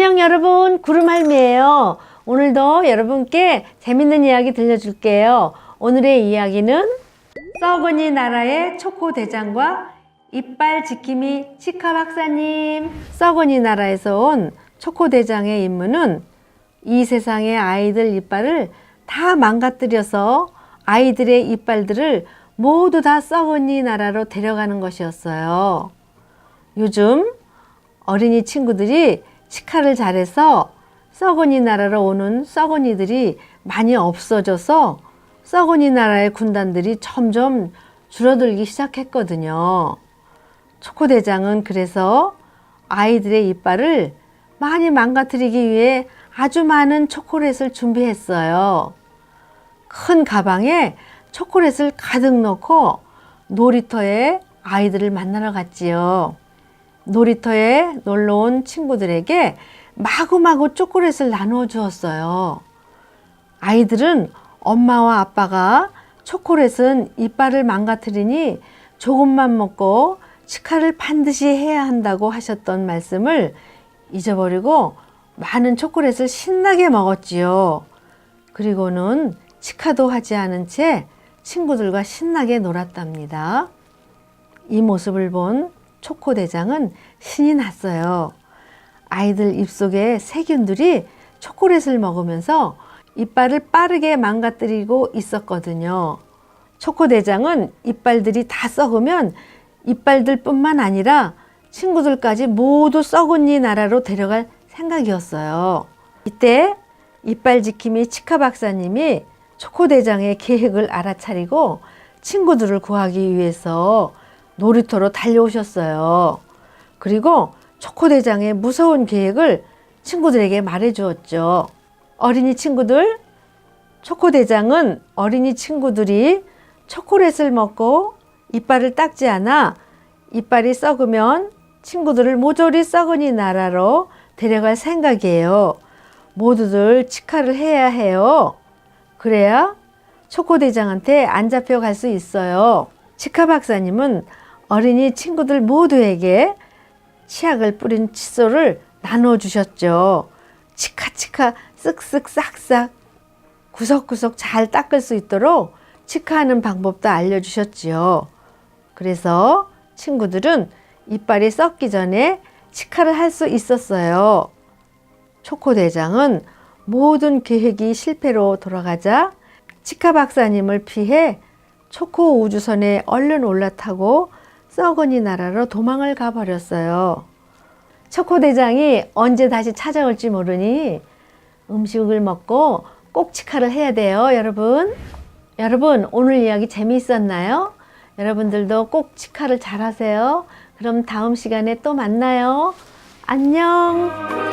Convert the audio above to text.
여러분, 구름할미예요. 오늘도 여러분께 재밌는 이야기 들려줄게요. 오늘의 이야기는 썩은이 나라의 초코 대장과 이빨 지킴이 치카 박사님. 썩은이 나라에서 온 초코 대장의 임무는 이 세상의 아이들 이빨을 다 망가뜨려서 아이들의 이빨들을 모두 다 썩은이 나라로 데려가는 것이었어요. 요즘 어린이 친구들이 치카를 잘해서 썩은이 나라로 오는 썩은이들이 많이 없어져서 썩은이 나라의 군단들이 점점 줄어들기 시작했거든요. 초코대장은 그래서 아이들의 이빨을 많이 망가뜨리기 위해 아주 많은 초콜릿을 준비했어요. 큰 가방에 초콜릿을 가득 넣고 놀이터에 아이들을 만나러 갔지요. 놀이터에 놀러 온 친구들에게 마구마구 초콜릿을 나누어 주었어요. 아이들은 엄마와 아빠가 초콜릿은 이빨을 망가뜨리니 조금만 먹고 치카를 반드시 해야 한다고 하셨던 말씀을 잊어버리고 많은 초콜릿을 신나게 먹었지요. 그리고는 치카도 하지 않은 채 친구들과 신나게 놀았답니다. 이 모습을 본 초코 대장은 신이 났어요. 아이들 입속에 세균들이 초콜릿을 먹으면서 이빨을 빠르게 망가뜨리고 있었거든요. 초코 대장은 이빨들이 다 썩으면 이빨들뿐만 아니라 친구들까지 모두 썩은 이 나라로 데려갈 생각이었어요. 이때 이빨 지킴이 치카 박사님이 초코 대장의 계획을 알아차리고 친구들을 구하기 위해서 놀이터로 달려오셨어요. 그리고 초코대장의 무서운 계획을 친구들에게 말해 주었죠. 어린이 친구들, 초코대장은 어린이 친구들이 초콜릿을 먹고 이빨을 닦지 않아 이빨이 썩으면 친구들을 모조리 썩은이 나라로 데려갈 생각이에요. 모두들 치카를 해야 해요. 그래야 초코대장한테 안 잡혀갈 수 있어요. 치카 박사님은 어린이 친구들 모두에게 치약을 뿌린 칫솔을 나눠 주셨죠. 치카치카 쓱쓱 싹싹 구석구석 잘 닦을 수 있도록 치카하는 방법도 알려 주셨지요. 그래서 친구들은 이빨이 썩기 전에 치카를 할 수 있었어요. 초코 대장은 모든 계획이 실패로 돌아가자 치카 박사님을 피해 초코 우주선에 얼른 올라타고 썩은이 나라로 도망을 가버렸어요. 초코 대장이 언제 다시 찾아올지 모르니 음식을 먹고 꼭 치카를 해야 돼요, 여러분. 여러분, 오늘 이야기 재미있었나요? 여러분들도 꼭 치카를 잘 하세요. 그럼 다음 시간에 또 만나요. 안녕.